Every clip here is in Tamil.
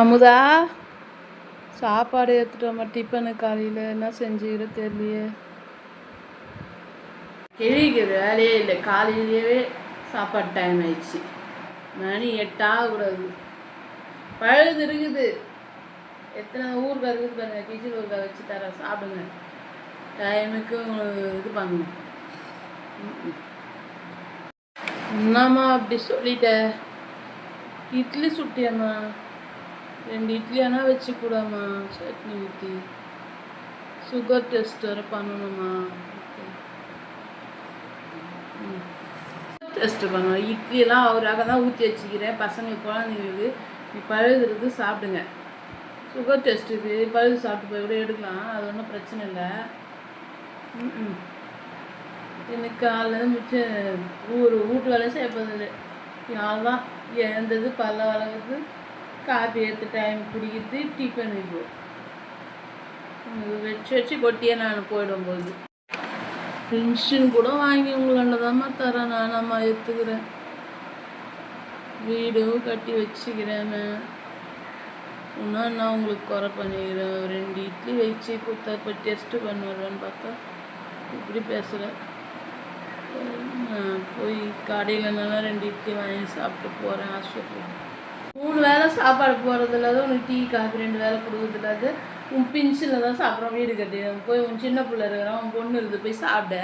அமுதா சாப்பாடு எடுத்துட்டு டிஃபனு காலையில் என்ன செஞ்சுக்கிற தெரியலையே கிழிக்கிற வேலையே இல்லை. காலையிலேயே சாப்பாடு டைம் ஆயிடுச்சு. மணி எட்டாகக்கூடாது பழுது இருக்குது. எத்தனை ஊருக்கா இருக்குது பாருங்க. கிச்சன் ஊருக்கா வச்சு தரேன். சாப்பிடுங்க. டைமுக்கு உங்களுக்கு இது பண்ணணும். என்னம்மா அப்படி சொல்லிட்ட? இட்லி சுட்டியம்மா. ரெண்டு இட்லி ஆனால் வச்சு கூடாம்மா சட்னி ஊற்றி சுகர் டெஸ்ட் வேறு பண்ணணுமா? டெஸ்ட் பண்ணணும். இட்லியெல்லாம் அவராக தான் ஊற்றி வச்சுக்கிறேன். பசங்க குழந்தைங்களுக்கு நீ பழுதுறது சாப்பிடுங்க. சுகர் டெஸ்ட்டுக்கு பழுது சாப்பிட்டு போய் கூட எடுக்கலாம். அது ஒன்றும் பிரச்சனை இல்லை. ம் எனக்கு காலையில் மிச்சம் ஊர் வீட்டு வேலை செய்யப்போதில்லை தான் எந்த இது பல்ல வளர்க்குறது காப்பி எடுத்து டைம் குடிக்கிறது டிஃபன் இப்போ வச்சு வச்சு கொட்டியே நான் போயிடும்போது. பென்ஷன் கூட வாங்கி உங்களுக்கு தாம்மா தரேன் நானாம்மா எடுத்துக்கிறேன். வீடும் கட்டி வச்சுக்கிறேன் இன்னும் நான் உங்களுக்கு குறை பண்ணிக்கிறேன். ரெண்டு இட்லி வச்சு கொடுத்தா இப்போ டெஸ்ட்டு பண்ணுவேன்னு பார்த்தா இப்படி பேசுகிறேன் நான் போய் கடையில் நல்லா ரெண்டு இட்லி வாங்கி சாப்பிட்டு போகிறேன் ஆஸ்பத்திரி சாப்பாடு போகிறது தான் உனக்கு டீ காஃபி ரெண்டு வேளை கொடுக்குறது உன் பின்சில் தான் சாப்பிட்றோம் வீடு கட்டி. போய் உன் சின்ன பிள்ளை இருக்கிறான் உன் பொண்ணு இருக்குது போய் சாப்பிட.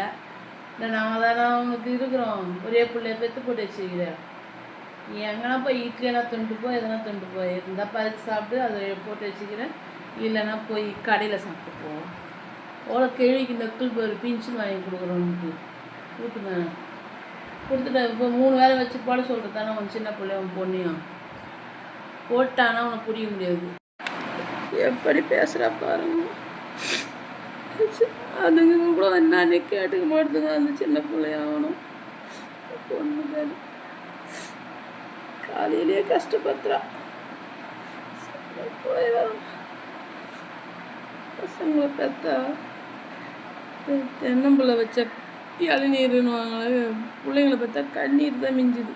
இல்லை நாங்கள் தானே உனக்கு இருக்கிறோம். ஒரே பிள்ளைய பெற்று போட்டு வச்சுக்கிறேன் நீ எங்கன்னா போய் இட்லினா துண்டு போய் எதனா தொண்டு போய் இருந்தால் பறித்து சாப்பிட்டு அதை போட்டு வச்சுக்கிறேன். இல்லைன்னா போய் கடையில் சாப்பிட்டு போ. அவ்வளோ கேள்விக்கு நெக்கிள் போய் பின்சில் வாங்கி கொடுக்குறோம் உனக்கு. கூட்டுங்க கொடுத்துட்டேன் இப்போ மூணு வேலை வச்சு போட சொல்கிறது தானே உன் சின்ன பிள்ளை உன் பொண்ணையும். போட்டானா உனக்கு புரிய முடியாது. எப்படி பேசுகிறா பாருங்க. அதுங்க கூட என்னன்னு கேட்டுக்க மாட்டுதுங்க. அந்த சின்ன பிள்ளையாகணும் பொண்ணு பேர். காலையிலேயே கஷ்டப்படுத்துறா. சரி, போய் வரோம் பசங்களை பார்த்தா தென்னம்பிள்ளை வச்ச இளநீருன்னு பிள்ளைங்களை பார்த்தா கண்ணீர் தான் மிஞ்சுது.